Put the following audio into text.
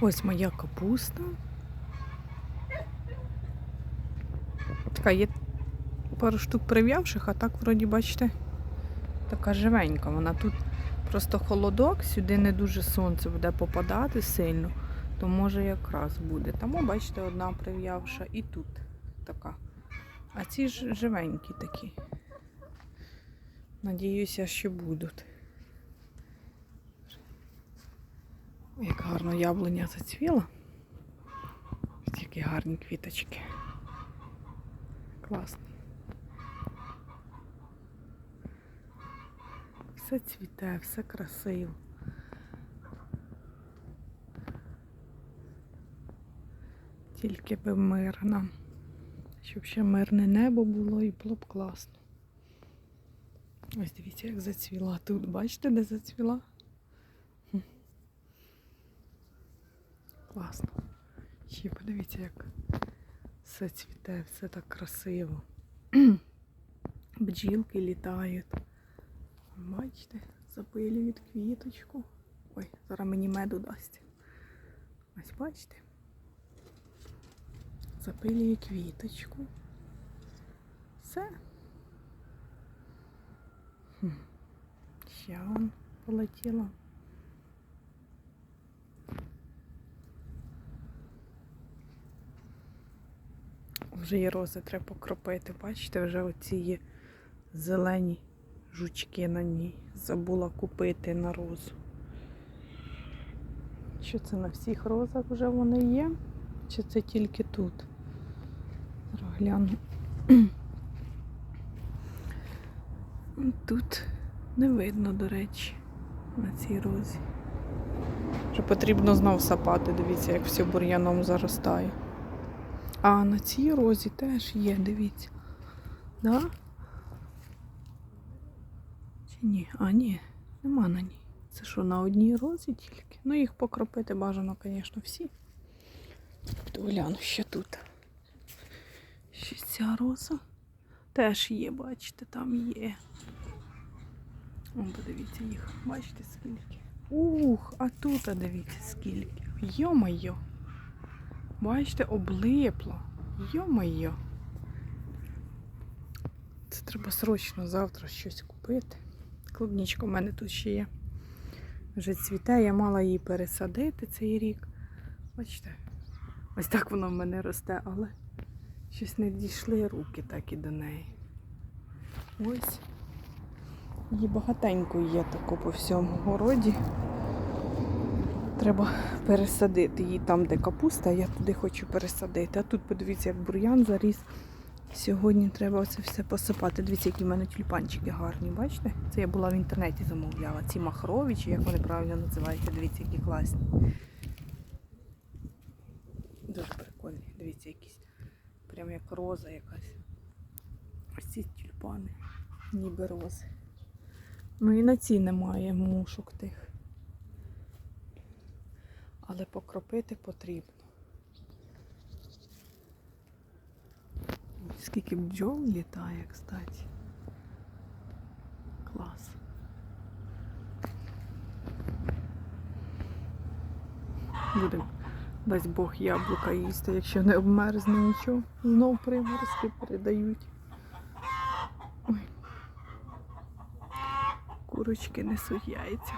Ось моя капуста. Така є пару штук прив'явших, а так, вроді, бачите, така живенька. Вона тут просто холодок, сюди не дуже сонце буде попадати сильно, то може якраз буде. Тому, бачите, одна прив'явша і тут така. А ці ж живенькі такі. Надіюся, що будуть. Як гарно яблуня зацвіла. Які гарні квіточки. Класно. Все цвіте, все красиво. Тільки би мир нам. Щоб ще мирне небо було і було б класно. Ось дивіться, як зацвіла тут. Бачите, де зацвіла? Класно. Ще подивіться, як все цвіте, все так красиво. Бджілки літають. Бачите, запилюють квіточку. Ой, зараз мені меду дасть. Ось бачите. Запилює квіточку. Все. Ще вон полетіла. Вже є рози треба покропити. Бачите, вже оці є зелені жучки на ній. Забула купити на розу. Що це на всіх розах вже вони є? Чи це тільки тут? Зараз гляну. Тут не видно, до речі, на цій розі. Вже потрібно знов сапати, дивіться, як все бур'яном заростає. А на цій розі теж є, дивіться. Да? Чи ні? А, ні, нема на ній. Це що, на одній розі тільки? Ну, їх покропити бажано, звісно, всі. Гляну ще тут. Ще ця роза. Теж є, бачите, там є. О, подивіться їх. Бачите скільки? Ух, а тут а дивіться скільки. Йо-моє. Бачите, облипло. Йо-моє. Це треба срочно завтра щось купити. Клубнічка в мене тут ще є. Вже цвіте, я мала її пересадити цей рік. Бачите, ось так воно в мене росте, але щось не дійшли руки так і до неї. Ось. Її багатенько є тако по всьому городі. Треба пересадити її там, де капуста, я туди хочу пересадити. А тут подивіться, як бур'ян заріс. Сьогодні треба це все посипати. Дивіться, які в мене тюльпанчики гарні, бачите? Це я була в інтернеті замовляла. Ці махрові, чи як вони правильно називаються, дивіться, які класні. Дуже прикольні. Дивіться, якісь. Прям як роза якась. Ось ці тюльпани, ніби рози. Ну і на ці немає мушок тих. Але покропити потрібно. Скільки бджол літає, кстати. Клас. Будемо, дасть Бог, яблука їсти, якщо не обмерзне нічого. Знов приморозки передають. Ой. Курочки несуть яйця.